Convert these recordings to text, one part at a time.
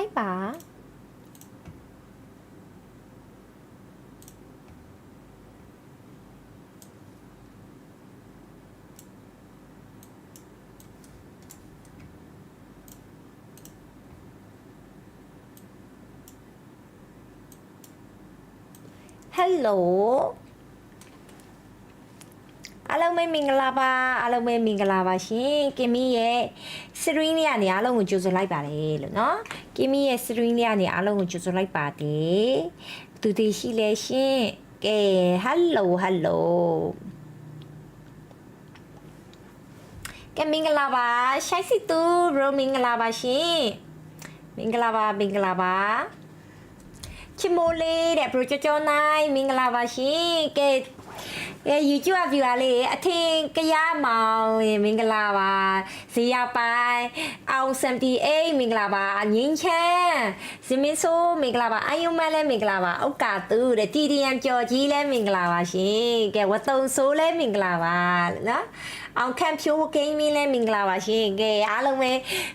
hi ပါ hello အားလုံးပဲမင်္ဂလာပါအားလုံးပဲမင်္ဂလာပါရှင်ကင်မီရဲ့စရီးလေးကနေအားလုံးကိုကြိုဆိုလိုက်ပါတယ်လို့နော်ကင်မီရဲ့စရီးလေးကနေအားလုံးကိုကြိုဆိုလိုက်ပါတယ်သူတည်ရှိလဲရှင်ကဲဟယ်လိုဟယ်လိုကဲမင်္ဂလာပါရှိုက်စီတူရိုမင်္ဂလာပါရှင်မင်္ဂလာပါမင်္ဂလာပါချစ်မိုးလေးတဲ့ project 9မင်္ဂလာပါရှင်ကဲ ကဲ YouTube viewer လေးအထင်ကရမောင်မင်္ဂလာပါဇေယပိုင်အောင်78မင်္ဂလာပါငင်းချမ်းဇမင်းဆိုးမင်္ဂလာပါအယုံမန်းလည်းမင်္ဂလာပါဥက္ကာသူတဲ့ TDM ကြော်ကြီးလည်းမင်္ဂလာပါရှင်ကဲဝတ်တုံဆိုးလည်းမင်္ဂလာပါလို့နော်အောင်ခံဖြိုးဂိမ်းမင်းလည်းမင်္ဂလာပါရှင်ကဲအားလုံးပဲ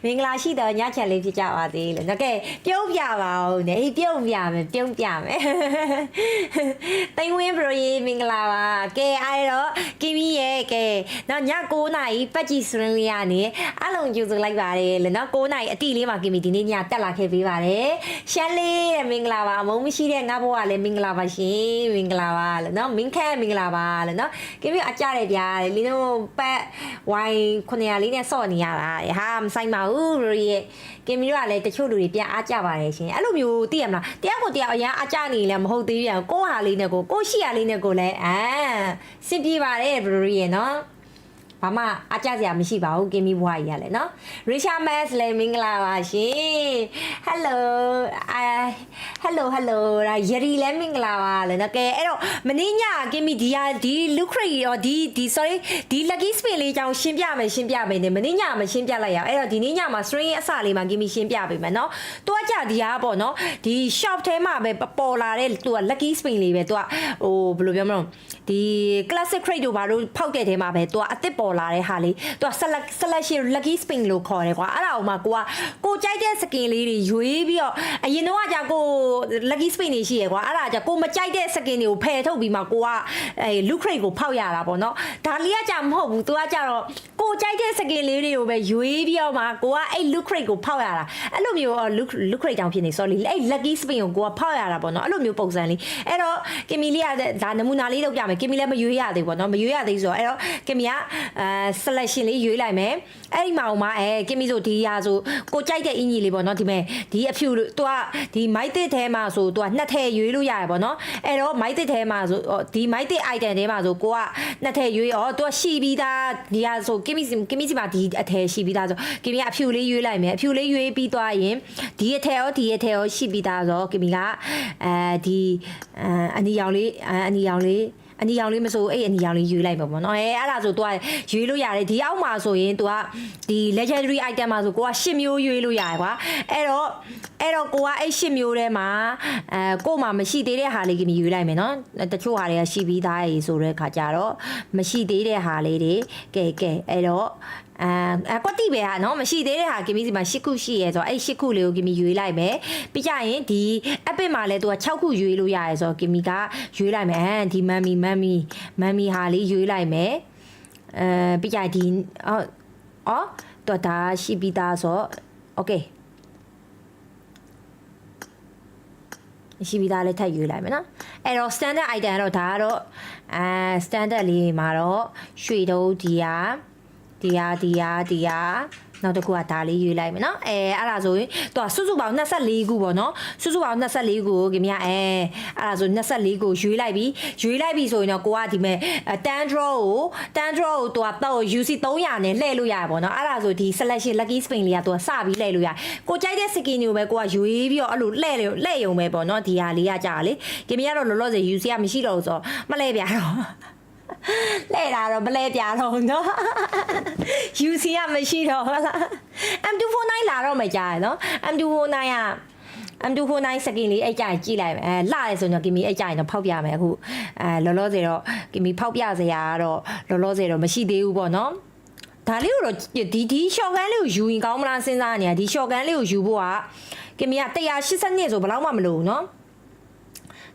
မင်္ဂလာရှိတော်ညချန်လေးဖြစ်ကြပါသေးလို့နော်ကဲပြုံးပြပါဦးနေပြုံးပြမယ်ပြုံးပြမယ်တိန်ဝင်းဘရိုကြီးမင်္ဂလာပါကဲအဲ့တော့ကီမီရဲ့ကဲနော်ည9နာရီပတ်ကြည့်စရင်လေးရနေအားလုံးကြိုဆိုလိုက်ပါတယ်လို့နော်9နာရီအတိလေးမှာကီမီဒီနေ့ညတက်လာခဲ့ပေးပါတယ်ရှမ်းလေးတဲ့မင်္ဂလာပါအမုန်းမရှိတဲ့ငါဘဝလည်းမင်္ဂလာပါရှင်မင်္ဂလာပါလို့နော်မင်းခဲမင်္ဂလာပါလို့နော်ကီမီအကြတယ်ဗျာလင်းတို့ပတ်ဝိုင်း900လေးနဲ့စော့နေရတာဟာမဆိုင်ပါဘူးရိုရဲ့ကင်မီတို့ကလည်းတချို့လူတွေပြန်အားကြပါတယ်ရှင်အဲ့လိုမျိုးသိရမလားတရားကိုတရားအရင်အားကြနေလည်းမဟုတ်သေးပြန်ကိုယ့်ဟာလေးနဲ့ကိုကိုယ့်ရှိဟာလေးနဲ့ကိုလည်းအာစင်ပြေပါတယ်ဘရိုရဲ့နော် ဘာမှအကြစရာမရှိပါဘူးကင်မီဘွားကြီးရလဲနော်ရီရှာမတ်လည်းမင်္ဂလာပါရှင်ဟယ်လိုအာဟယ်လိုဟယ်လိုရာယရီလည်းမင်္ဂလာပါလေနော်ကဲအဲ့တော့မင်းညကင်မီဒီယာဒီလူခရီရောဒီဒီ sorry ဒီ lucky spin လေးကြောင်းရှင်းပြမယ်ရှင်းပြမယ်နေမင်းညမရှင်းပြလိုက်ရအောင်အဲ့တော့ဒီနေ့ညမှာ string အစလေးမှာကင်မီရှင်းပြပေးမယ်နော်တွားကြဒီဟာပေါ့နော်ဒီ shop ထဲမှာပဲပေါ်လာတဲ့သူက lucky spin လေးပဲသူကဟိုဘယ်လိုပြောမလဲ ဒီ classic crate တို့ဘာလို့ဖောက်တဲ့ထဲမှာပဲသူကအစ်စ်ပေါ်လာတဲ့ဟာလေးသူက select selection lucky spin လို့ခေါ်တယ်ကွာအဲ့ဒါအောင်မှကိုက ကိုကြိုက်တဲ့ skin လေးတွေရွေးပြီးတော့အရင်တော့ကကြာကို lucky spin တွေရှိရကွာအဲ့ဒါကြာကိုမကြိုက်တဲ့ skin တွေကိုဖယ်ထုတ်ပြီးမှကိုကအဲ look crate ကိုဖောက်ရတာပေါ့နော်ဒါလေးကကြာမဟုတ်ဘူးသူကကြာတော့ကိုကြိုက်တဲ့ skin လေးတွေကိုပဲရွေးပြီးတော့မှကိုကအဲ့ look crate ကိုဖောက်ရတာအဲ့လိုမျိုး look look crate တောင်ဖြစ်နေ sorry အဲ့ lucky spin ကိုကိုကဖောက်ရတာပေါ့နော်အဲ့လိုမျိုးပုံစံလေးအဲ့တော့ကင်မီလေးကဒါနမူနာလေးလုပ်ပြမယ်ကင်မီလည်းမရွေးရသေးဘူးပေါ့နော်မရွေးရသေးဆိုတော့အဲ့တော့ကင်မီကအဲ selection လေးရွေးလိုက်မယ်အဲ့ဒီမှာဥမာအဲကင်မီဆိုဒီရာဆိုကိုကြိုက်တဲ့အင်ကြီးလေးပေါ့နော်ဒီမဲ့ဒီအဖြူသူကဒီမိုက်တစ်ထဲမှာဆိုသူကနှစ်ထည့်ရွေးလို့ရတယ်ပေါ့နော်အဲ့တော့မိုက်တစ်ထဲမှာဆိုဒီမိုက်တစ် item ထဲမှာဆိုကိုကနှစ်ထည့်ရွေးဩသူကရှိပြီးသားဒီဟာဆိုကင်မီကင်မီစီမှာဒီအထည်ရှိပြီးသားဆိုကင်မီကအဖြူလေးရွေးလိုက်မယ်အဖြူလေးရွေးပြီးသွားရင်ဒီအထည်ရောဒီအထည်ရောရှိပြီးသားဆိုကင်မီကအဲဒီအနီရောင်လေးအနီရောင်လေး အနီရောင်လေးမဆိုအဲ့အနီရောင်လေးယူလိုက်ပါပေါ့နော်အဲအဲ့ဒါဆို तू ကရွေးလို့ရတယ်ဒီအောက်မှာဆိုရင် तू ကဒီ legendary item မှာဆိုကိုက10မျိုးရွေးလို့ရတယ်ကွာအဲ့တော့အဲ့တော့ကိုကအဲ့10မျိုးထဲမှာအဲကို့မှာမရှိသေးတဲ့ဟာလေးကြီးယူလိုက်မယ်နော်တချို့ဟာတွေကရှိပြီးသားရေဆိုတဲ့ခါကြတော့မရှိသေးတဲ့ဟာလေးတွေကဲကဲအဲ့တော့ အာအကွက်တိပဲဟာနော်မရှိသေးတဲ့ဟာကင်မီစီမှာ၈ခုရှိရဲဆိုတော့အဲ့၈ခုလေးကိုကင်မီရွေးလိုက်မယ်ပြီးကြရင်ဒီ epic မှာလဲသူက6ခုရွေးလို့ရတယ်ဆိုတော့ကင်မီကရွေးလိုက်မယ်အဲဒီမမ်မီမမ်မီမမ်မီဟာလေးရွေးလိုက်မယ်အဲပြီးကြဒီအော်အော်တော့ဒါရှိပြီးသားဆိုတော့ okay ရှိပြီးသားလေးထပ်ရွေးလိုက်မယ်နော်အဲ့တော့ standard item ကတော့ဒါကတော့အဲ standard လေးမှာတော့ရွှေတုံးဒီဟာ ဒီဟာဒီဟာဒီဟာနောက်တစ်ခုကဒါလေးရွေးလိုက်မယ်နော်အဲအဲ့ဒါဆိုရင်သူကစုစုပေါင်း24ခုပေါ့နော်စုစုပေါင်း24ခုကိုခင်ဗျအဲအဲ့ဒါဆို24ခုရွေးလိုက်ပြီရွေးလိုက်ပြီဆိုရင်တော့ကိုကဒီမဲ့10 draw ကို10 draw ကိုသူကတော့ UC 300နဲ့လှည့်လို့ရတယ်ပေါ့နော်အဲ့ဒါဆိုဒီ selection lucky spin လေးကသူကစပြီးလှည့်လို့ရကိုကြိုက်တဲ့ skin တွေကိုပဲကိုကရွေးပြီးတော့အဲ့လိုလှည့်လို့လှည့်ရုံပဲပေါ့နော်ဒီဟာလေးကကြာလေခင်ဗျကတော့လောလောဆယ် UC ကမရှိတော့ဘူးဆိုတော့မလှည့်ပြတော့ လဲတာတော့မလဲပြတော့နော် UC ကမရှိတော့ဟုတ်လား M249 လာတော့မကြရနော် M249 က M249 စကင်လေးအဲ့ကြရင်ကြည့်လိုက်မယ်အဲလှရဲဆိုတော့ကင်မီအဲ့ကြရင်တော့ဖောက်ပြမယ်အခုအဲလောလောဆယ်တော့ကင်မီဖောက်ပြစရာကတော့လောလောဆယ်တော့မရှိသေးဘူးပေါ့နော်ဒါလေးကိုတော့ဒီဒီရှော့ကန်လေးကိုယူရင်ကောင်းမလားစဉ်းစားနေတာဒီရှော့ကန်လေးကိုယူဖို့ကကင်မီက180နှစ်ဆိုဘယ်လောက်မှမလိုဘူးနော်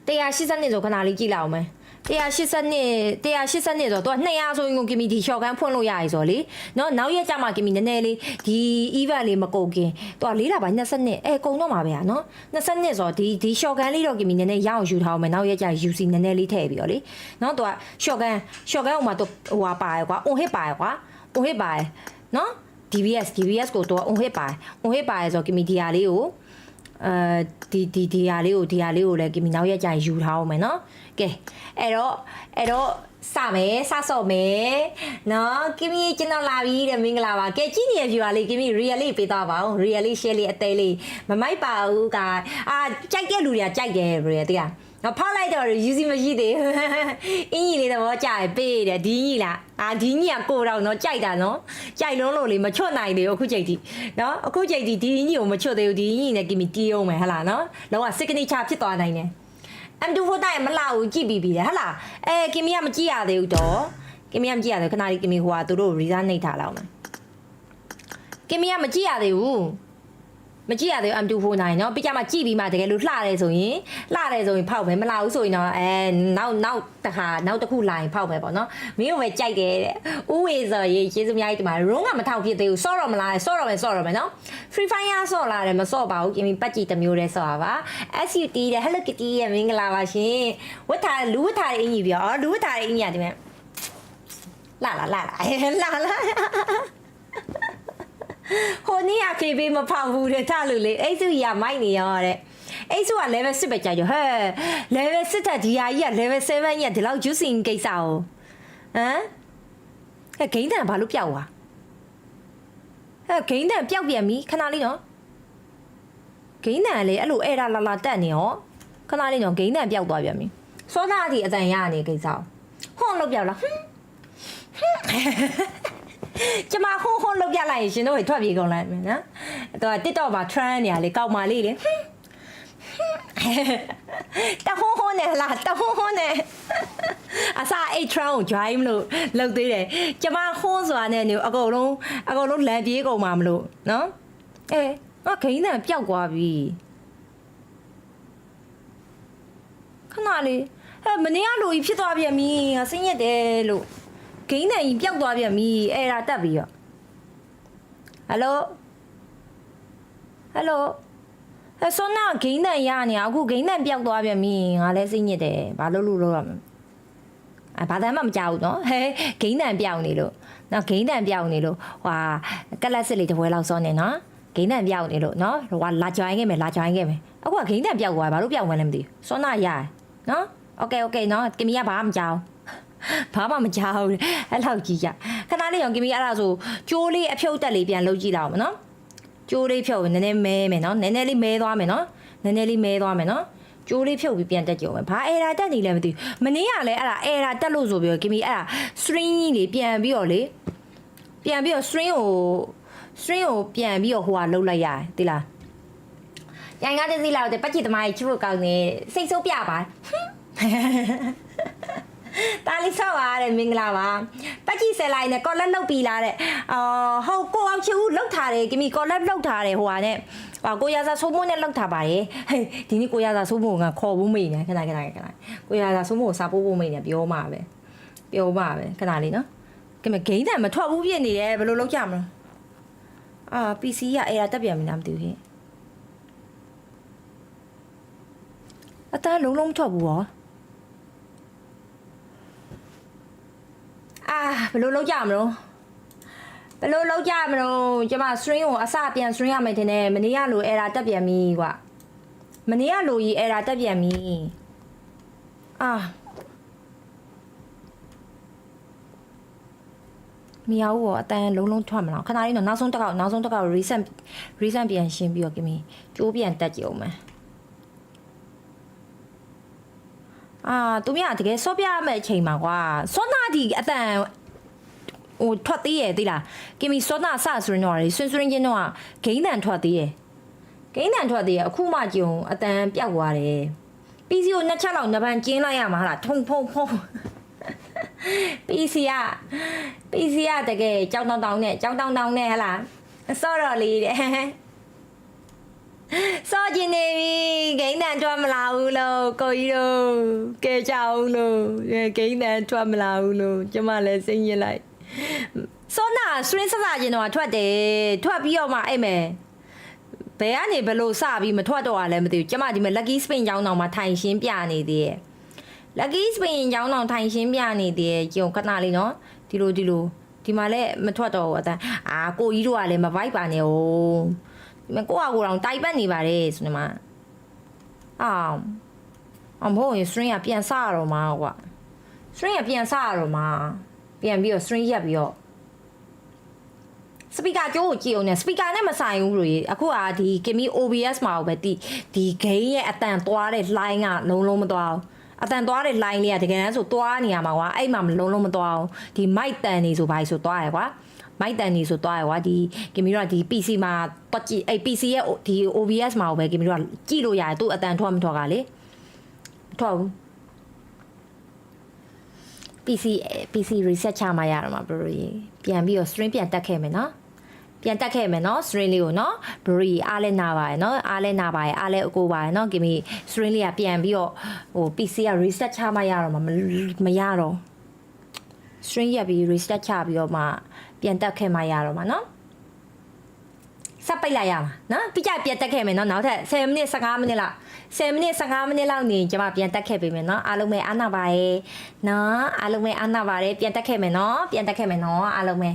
180နှစ်ဆိုခဏလေးကြည့်လိုက်အောင်မယ် 180နှစ်180နှစ်ဆိုတော့သူက200ဆိုရင်ကိုကင်မီဒီရှော့ကန်ဖွင့်လို့ရရဆိုလေနော်နောက်ရက်ကျမှကင်မီနည်းနည်းလေးဒီ event လေးမကုန်ခင်သူကလေးလာပိုင်း20နှစ်အဲကုန်တော့မှာပဲอ่ะနော်20နှစ်ဆိုတော့ဒီဒီရှော့ကန်လေးတော့ကင်မီနည်းနည်းရအောင်ယူထားအောင်မယ်နောက်ရက်ကျ UC နည်းနည်းလေးထည့်ပြီးတော့လေနော်သူကရှော့ကန်ရှော့ကန်ဟိုမှာသူဟိုဟာပါရကွာ on hit ပါရကွာ on hit ပါရနော် DBS DBS ကိုတော့ on hit ပါရ on hit ပါရဆိုကင်မီဒီယာလေးကို အဲဒီဒီဒီဟာလေးကိုဒီဟာလေးကိုလည်းကင်မီနောက်ရက်ကျရင်ယူထားအောင်မယ်နော်ကဲအဲ့တော့အဲ့တော့စမယ်စဆော့မယ်နော်ကင်မီကျွန်တော်လာပြီတဲ့မင်္ဂလာပါကဲကြည့်နေတဲ့ view လေးကင်မီ real လေးပေးသွားပါဦး real လေး share လေးအသေးလေးမမိုက်ပါဘူးကအာကြိုက်တဲ့လူတွေကကြိုက်တယ် real တိက နော်ဖောက်လိုက်တော့ယူစီမရှိသေးဘူးအင်းကြီးလေးတော့ကြာပေးတယ်ဒီကြီးလားအာဒီကြီးကကိုတော့နော်ကြိုက်တာနော်ကြိုက်လုံးလို့လေမချွတ်နိုင်သေးဘူးအခုချိန်ထိနော်အခုချိန်ထိဒီကြီးကိုမချွတ်သေးဘူးဒီကြီးနဲ့ကင်မီတီးအောင်မယ်ဟဟလားနော်လောက signature ဖြစ်သွားနိုင်တယ် M24 တိုင်းမလာဘူးကြည့်ပြီးပြီလေဟဟလားအဲကင်မီကမကြည့်ရသေးဘူးတော့ကင်မီကမကြည့်ရသေးဘူးခဏလေးကင်မီဟိုကသူတို့ reason နှိပ်ထားလောက်မယ်ကင်မီကမကြည့်ရသေးဘူး မကြည့်ရသေးဘူး M24 နိုင်เนาะပြီးကြမှာကြည့်ပြီးမှတကယ်လို့လှတယ်ဆိုရင်လှတယ်ဆိုရင်ဖောက်မယ်မလာဘူးဆိုရင်တော့အဲနောက်နောက်တစ်ခါနောက်တစ်ခုလာရင်ဖောက်မယ်ပေါ့เนาะမင်းတို့ပဲကြိုက်တယ်တဲ့ဥဝေဆိုရေကျေးဇူးအများကြီးတင်ပါတယ်ရုံးကမထောက်ဖြစ်သေးဘူးစော့တော့မလားစော့တော့မယ်စော့တော့မယ်เนาะ Free Fire စော့လာတယ်မစော့ပါဘူးကင်မီပတ်ကြည့်တစ်မျိုးတည်းစော့ပါပါ SUT တဲ့ Hello Kitty ရဲ့မင်္ဂလာပါရှင်ဝတ်ထားလူဝတ်ထားတဲ့အင်ကြီးပြောအော်လူဝတ်ထားတဲ့အင်ကြီးရတယ်မယ်လာလာလာလာလာလာ ဟိုနေ့က KB မဖောက်ဘူးတဲ့ထားလို့လေအဲ့စုကြီးကမိုက်နေရောတဲ့အဲ့စုက level 6ပဲကြာကြဟဲ့ level 6တက်ဒီဟာကြီးက level 7ကြီးကဒီလောက် juicing ကိစ္စကိုဟမ်ဟဲ့ဂိမ်းတန်ဘာလို့ပျောက်သွားဟဲ့ဂိမ်းတန်ပျောက်ပြန်ပြီခဏလေးနော်ဂိမ်းတန်ကလေအဲ့လိုအဲ့ဒါလာလာတက်နေရောခဏလေးနော်ဂိမ်းတန်ပျောက်သွားပြန်ပြီစောသားအထိအတန်ရနေကိစ္စကိုဟွန်းလို့ပျောက်လားဟွန်း ကျမဟွန်းဟွန်းလောက်ပြလိုက်ရင်ရှင်တို့တွေထွက်ပြေးကုန်လိုက်မယ်နော်။သူက TikTok မှာ trend နေရလေကောက်မာလေးလေ။တဟွန်းဟွန်းနဲ့လားတဟွန်းဟွန်းနဲ့အစားအဲ့ trend ကို join မလို့လုပ်သေးတယ်။ကျမဟွန်းဆိုတာနဲ့နေအကုန်လုံးအကုန်လုံးလမ်းပြေးကုန်မှာမလို့နော်။အဲငါခိန်းတန်ပျောက်သွားပြီ။ခဏလေးဟဲ့မနေ့ကလူကြီးဖြစ်သွားပြန်ပြီငါစိတ်ညစ်တယ်လို့ ဂိမ်းတန်ကြီးပျောက်သွားပြန်ပြီအဲ့ဒါတက်ပြီးတော့ဟယ်လိုဟယ်လိုဟဲ့ဆွမ်းနာဂိမ်းတန်ရနေအခုဂိမ်းတန်ပျောက်သွားပြန်ပြီငါလည်းစိတ်ညစ်တယ်ဘာလို့လို့လို့ရမလဲအဘာသာမှမကြောက်ဘူးနော်ဟဲဂိမ်းတန်ပျောက်နေလို့နော်ဂိမ်းတန်ပျောက်နေလို့ဟွာကလတ်စစ်လေးတစ်ပွဲလောက်စောနေနော်ဂိမ်းတန်ပျောက်နေလို့နော်ဟွာလာကြိုင်းခဲ့မယ်လာကြိုင်းခဲ့မယ်အခုကဂိမ်းတန်ပျောက်သွားဘာလို့ပျောက်မှန်းလည်းမသိဘူးဆွမ်းနာရနော်โอเคโอเคနော်ကင်မီကဘာမှမကြောက် ဘာမှမကြောက်ဘူးအဲ့လောက်ကြီးကြခဏလေးရောကင်မီအဲ့ဒါဆိုကျိုးလေးအဖြုတ်တက်လေးပြန်လုပ်ကြည့်လောက်မနော်ကျိုးလေးဖြုတ်နည်းနည်းမဲမယ်နော်နည်းနည်းလေးမဲသွားမယ်နော်နည်းနည်းလေးမဲသွားမယ်နော်ကျိုးလေးဖြုတ်ပြီးပြန်တက်ကြုံမယ်ဘာအဲရာတက်နေလဲမသိဘူးမနေ့ကလည်းအဲ့ဒါအဲရာတက်လို့ဆိုပြီးတော့ကင်မီအဲ့ဒါ string ကြီးလေးပြန်ပြီးတော့လေပြန်ပြီးတော့ string ကို string ကိုပြန်ပြီးတော့ဟိုဟာလှုပ်လိုက်ရတယ်တိလားရိုင်ကားတစ်စီးလောက်တဲ့ပတ်ချီသမားကြီးချို့ကောင်းနေစိတ်ဆိုးပြပါ တာလီဆောက်ပါတဲ့မင်္ဂလာပါပတ်ကြည့်ဆယ်လိုက်နဲ့ကော်လက်လုတ်ပြီးလာတဲ့အော်ဟုတ်ကိုအောင်ချူလုတ်ထားတယ်ကမီကော်လက်လုတ်ထားတယ်ဟိုဟာနဲ့ဟိုကိုရစာဆိုးမိုးနဲ့လုတ်ထားပါတယ်ဟေးဒီနေ့ကိုရစာဆိုးမိုးကခေါ်ဖို့မေးနေခဏခဏခဏကိုရစာဆိုးမိုးကိုစာပို့ဖို့မေးနေပြောမှာပဲပြောမှာပဲခဏလေးနော်ကဲမဂိမ်းတန်မထွက်ဘူးဖြစ်နေတယ်ဘယ်လိုလုပ်ကြမလဲအာ PC ကအဲ့ဒါတက်ပြန်ပြီလားမသိဘူးဟင်အတန်းလုံးလုံးမထွက်ဘူးဟော အာဘယ်လိုလုပ်ကြမလို့ဘယ်လိုလုပ်ကြမလို့ကျမ string ကိုအစပြန် string ရမယ်ထင်တယ်မနေ့ကလို error တက်ပြန်ပြီကွာမနေ့ကလိုကြီး error တက်ပြန်ပြီအာမရဘူးပေါ့အတန်းလုံးလုံးထွက်မလားခဏလေးတော့နောက်ဆုံးတစ်ခေါက်နောက်ဆုံးတစ်ခေါက် reset reset ပြန်ရှင်းပြီးတော့ကိမီကျိုးပြန်တက်ကြအောင်မယ် အာသူမြတကယ်စောပြရမယ့်အချိန်မှာကွာစောနာဒီအတန်ဟိုထွက်သေးရဲ့သိလားကင်မီစောနာစဆိုရင်တော့လေဆွန်းဆွန်းချင်းတော့ဂိမ်းတန်ထွက်သေးရဲ့ဂိမ်းတန်ထွက်သေးရဲ့အခုမှကြုံအတန်ပြောက်သွားတယ်ပီစီကိုနှစ်ချက်လောက်နှစ်ပန်းကျင်းလိုက်ရမှာဟာလားထုံဖုံဖုံပီစီကပီစီကတကယ်ကြောင်းတောင်းတောင်းနဲ့ကြောင်းတောင်းတောင်းနဲ့ဟလားစောတော့လေးတဲ့ စောကျင်နေပြီဂိမ်းတန်ထွက်မလာဘူးလို့ကိုကြီးတို့ကဲကြအောင်လို့အဲဂိမ်းတန်ထွက်မလာဘူးလို့ကျမလည်းစိတ်ညစ်လိုက်စောနာစရင်းစစကျင်တော့ထွက်တယ်ထွက်ပြီးတော့မှအဲ့မယ်ဘယ်ကနေဘယ်လို့စပြီးမထွက်တော့ရလဲမသိဘူးကျမဒီမှာ lucky spin ကျောင်းတော်မှာထိုင်ရှင်းပြနေသေးရဲ့ lucky spin ကျောင်းတော်ထိုင်ရှင်းပြနေသေးရဲ့ကြုံခဏလေးနော်ဒီလိုဒီလိုဒီမှာလည်းမထွက်တော့ဘူးအတန်းအာကိုကြီးတို့ကလည်းမပိုက်ပါနဲ့ဟို ဒီမှာကိုကကိုတော့တိုက်ပတ်နေပါတယ်ဆိုနေမှာအာအမဟုတ်ရင် string ကပြန်စရတော့မှာကွာ string ကပြန်စရတော့မှာပြန်ပြီးတော့ string ရက်ပြီးတော့စပီကာကျိုးကိုကြည့်အောင်ねစပီကာနဲ့မဆိုင်ဘူးလို့ရေအခုကဒီ Kimi OBS မှာပဲဒီဒီ gain ရဲ့အတန်သွားတဲ့ line ကလုံးလုံးမသွားဘူးအတန်သွားတဲ့ line လေးကတကယ်တမ်းဆိုသွားနေရမှာကွာအဲ့မှာမလုံးလုံးမသွားဘူးဒီ mic တန်နေဆိုဘာလို့ဆိုသွားရကွာ mic တန်နေဆိုသွားရကွာဒီ Kimi တို့ကဒီ PC မှာတွက်ကြည့်အဲ့ PC ရဲ့ဒီ OBS မှာပဲ Kimi တို့ကကြည့်လို့ရတယ်သူ့အတန်ထွက်မထွက်ကလေမထွက်ဘူး PC PC reset ချမှရတော့မှာဘရိုကြီးပြန်ပြီးတော့ string ပြန်တက်ခဲ့မယ်နော်ပြန်တက်ခဲ့မယ်နော် string လေးကိုနော်ဘရိုကြီးအားလဲနာပါရယ်နော်အားလဲနာပါရယ်အားလဲအကိုပါရယ်နော်ကိမီ string လေးကပြန်ပြီးတော့ဟို PC က reset ချမှရတော့မှာမမရတော့ string ရက်ပြီး reset ချပြီးတော့မှပြန်တက်ခဲ့မှရတော့မှာနော်စပ်ပိတ်လိုက်ရမှာနော်ပြီးကြပြန်တက်ခဲ့မယ်နော်နောက်ထပ်10မိနစ်15မိနစ်လောက်10မိနစ်15မိနစ်လောက်နေကျွန်မပြန်တက်ခဲ့ပေးမယ်နော်အားလုံးပဲအားနာပါရဲ့နော်အားလုံးပဲအားနာပါတယ်ပြန်တက်ခဲ့မယ်နော်ပြန်တက်ခဲ့မယ်နော်အားလုံးပဲ